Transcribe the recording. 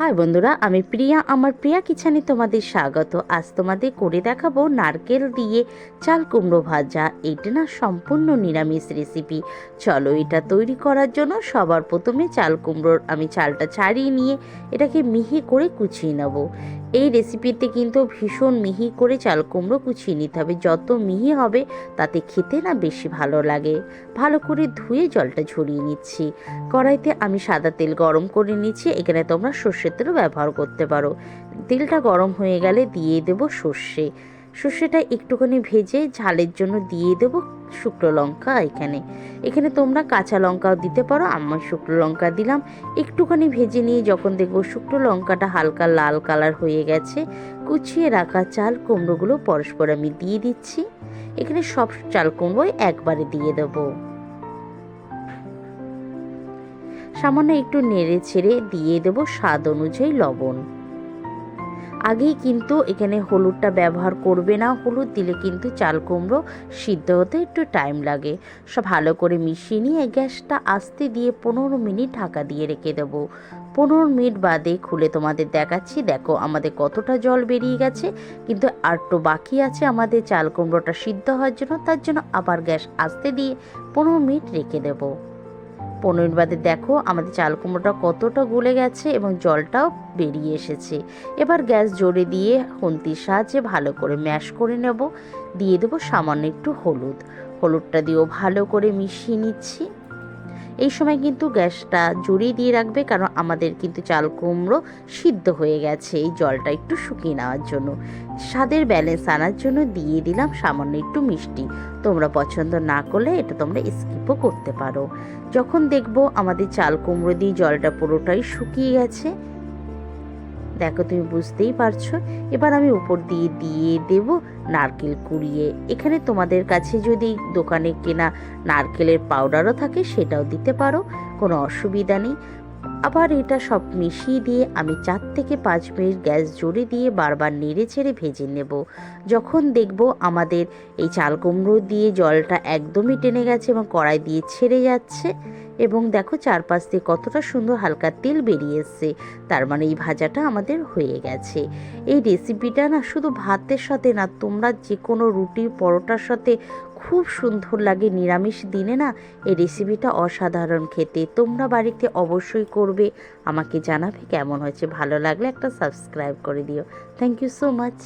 High বন্ধুরা, আমি প্রিয়া। আমার প্রিয়া কিচেনে তোমাদের স্বাগত। আজ তোমাদের করে দেখাবো নারকেল দিয়ে চাল কুমড়ো ভাজা। এটা না সম্পূর্ণ নিরামিষ রেসিপি চলো এটা তৈরি করার জন্য সবার প্রথমে চাল কুমড়োর আমি চালটা ছাড়িয়ে নিয়ে এটাকে মিহি করে কুচিয়ে নেব। এই রেসিপিতে কিন্তু ভীষণ মিহি করে চাল কুমড়ো কুচিয়ে নিতে হবে। যত মিহি হবে, তাতে খেতে না বেশি ভালো লাগে। ভালো করে ধুয়ে জলটা ঝরিয়ে নিচ্ছি। কড়াইতে আমি সাদা তেল গরম করে নিচ্ছি। এখানে তোমরা সর্ষের তেলও ব্যবহার করতে পারো। তেলটা গরম হয়ে গেলে দিয়ে দেব সর্ষে। সর্ষেটা একটুখানি ভেজে ঝালের জন্য দিয়ে দেব শুকনো লঙ্কা এখানে। এখানে তোমরা কাঁচা লঙ্কাও দিতে পারো আমার শুকনো লঙ্কা দিলাম। একটুখানি ভেজে নিয়ে যখন দেখব শুকনো লঙ্কাটা হালকা লাল কালার হয়ে গেছে, কুচিয়ে রাখা চাল কুমড়োগুলো পরস্পর আমি দিয়ে দিচ্ছি। এখানে সব চাল কুমড়োই একবারে দিয়ে দেবো। সামান্য একটু নেড়ে ছেড়ে দিয়ে দেবো স্বাদ অনুযায়ী লবণ। আগেই কিন্তু এখানে হলুদটা ব্যবহার করবে না, হলুদ দিলে কিন্তু চাল কুমড়ো সিদ্ধ হতে একটু টাইম লাগে। সব ভালো করে মিশিয়ে নিয়ে গ্যাসটা আস্তে দিয়ে পনেরো মিনিট ঢাকা দিয়ে রেখে দেবো। পনেরো মিনিট বাদে খুলে তোমাদের দেখাচ্ছি, দেখো আমাদের কতটা জল বেরিয়ে গেছে। কিন্তু আরটু বাকি আছে আমাদের চাল কুমড়োটা সিদ্ধ হওয়ার জন্য, তার জন্য আবার গ্যাস আস্তে দিয়ে পনেরো মিনিট রেখে দেবো। পনেরো মিনিট বাদে দেখো আমাদের চাল কুমড়োটা কতটা গলে গেছে এবং জলটাও বেরিয়ে এসেছে। এবার গ্যাস জোরে দিয়ে খুন্তির সাহায্যে ভালো করে ম্যাশ করে নেব। দিয়ে দেবো সামান্য একটু হলুদ। হলুদটা দিয়েও ভালো করে মিশিয়ে নিচ্ছি। এই সময় কিন্তু গ্যাসটা জোরে দিয়ে রাখবে কারণ আমাদের কিন্তু চাল কুমড়ো সিদ্ধ হয়ে গেছে এই জলটা একটু শুকিয়ে নেওয়ার জন্য। স্বাদের ব্যালেন্স আনার জন্য দিয়ে দিলাম সামান্য একটু মিষ্টি। তোমরা পছন্দ না করলে এটা তোমরা স্কিপও করতে পারো। যখন দেখব আমাদের চাল কুমড়ো দিয়ে জলটা পুরোটাই শুকিয়ে গেছে দেখো, তুমি বুঝতেই পারছ। এবার আমি উপর দিয়ে দিয়ে দেব নারকেল কুড়িয়ে। এখানে তোমাদের কাছে যদি দোকানে কেনা নারকেলের পাউডারও থাকে, সেটাও দিতে পারো, কোনো অসুবিধা নেই। আবার এটা সব মিশিয়ে দিয়ে আমি চার থেকে পাঁচ মিনিট গ্যাস জোরে দিয়ে বারবার নেড়ে ছেড়ে ভেজে নেব। যখন দেখব আমাদের এই চাল কুমড়ো দিয়ে জলটা একদমই টেনে গেছে এবং কড়াই দিয়ে ছেড়ে যাচ্ছে এবং দেখো চারপাশ দিয়ে কতটা সুন্দর হালকা তেল বেরিয়ে এসছে, তার মানে এই ভাজাটা আমাদের হয়ে গেছে। এই রেসিপিটা না শুধু ভাতের সাথে না, তোমরা যে কোনো রুটি পরোটার সাথে খুব সুন্দর লাগে নিরামিষ দিনে না, এই রেসিপিটা অসাধারণ খেতে। তোমরা বাড়িতে অবশ্যই করবে। আমাকে জানাবে কেমন হয়েছে। ভালো লাগলে একটা সাবস্ক্রাইব করে দিও। Thank you so much